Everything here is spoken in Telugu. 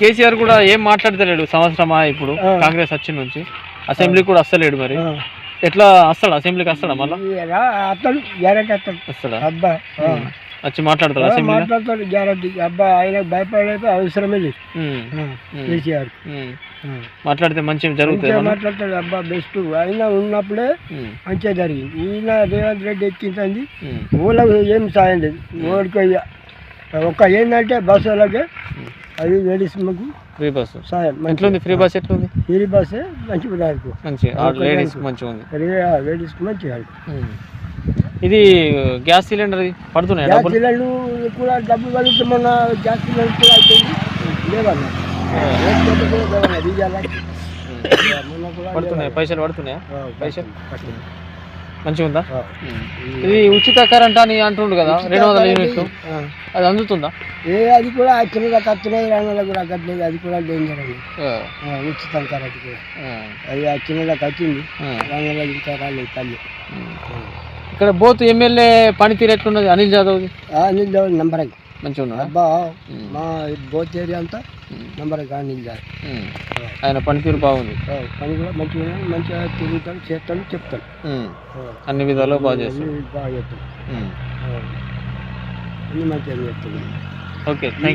కేసీఆర్ కూడా ఏం మాట్లాడతలేడు సంవత్సరమా ఇప్పుడు. కాంగ్రెస్ వచ్చిన నుంచి? అసెంబ్లీ కూడా వస్తలేడు మరి. ఎట్లా వస్తాడు? అసెంబ్లీకి వస్తాడా మళ్ళా? అతను గ్యారెంటీ అతను. వస్తాడా? అబ్బా. వచ్చి మాట్లాడతాడు ఆ, అసెంబ్లీలో? మాట్లాడతాడు గ్యారెంటీ. అబ్బా ఆయన భయపడలేదు అవసరమే లేదు కేసీఆర్. మాట్లాడితే మంచిగా జరుగుతుంది? మాట్లాడతాడు అబ్బా బెస్ట్. ఆయన ఉన్నప్పుడే మంచిగా జరిగింది. ఈయన రేవంత్ రెడ్డి ఎక్కించింది ఉమ్, ఊళ్ళకి ఏం సాయం లేదు. ఇక ఒక్క ఏంటంటే బస్సు అది లేడీస్కి ఫ్రీ బస్సు సాయం ఎట్లుంది? ఫ్రీ బస్ ఎట్లుంది? ఈ బస్సే మంచిగా. దానికి. మంచిగా లేడీస్ మంచిగా ఉంది లేడీస్కి ఉమ్. ఇది గ్యాస్ సిలిండర్ పడుతున్నాయి? గ్యాస్ సిలిండర్ కూడా డబ్బులు మొన్న గ్యాస్ సిలిండర్ కూడా అయిపోయింది. లేవన్నా. పడుతున్నాయి? పైసలు పడుతున్నాయా? పైసలు? పట్టింది. మంచిగా ఉందా. ఇది ఉచిత కరెంట్ అని అంటుండు కదా రెండు వందల యూనిట్లు. అది అందుతుందా? ఏ అది కూడా చిన్నగా వస్తున్నాయి రంగులు కూడా కట్టలేదు అది కూడా డేంజర్ అండి. ఉచితం కరెక్ట్ కూడా. అది ఆ చిన్నగా వచ్చింది ఆ, రంగులో ఇంకా రాలేదు తల్లి. ఇక్కడ బోత్ ఎమ్మెల్యే పనితీరు ఎట్లున్నది? అనిల్ జాదవ్ నిందా నంబర్ మంచిగా ఉన్నదా అబ్బా. మా బోత్ ఏరియా అంతా. నంబర్ ఉమ్. ఆయన పనితీరు బాగుంది పని కూడా మంచిగా మంచిగా తిరుగుతాడు చేస్తాడు చెప్తాడు ఉమ్. ఆ. అన్ని విధాలు బాగా చేస్తాడు బాగా. ఆ. అన్ని మంచిగా చెప్తాడు ఓకే థ్యాంక్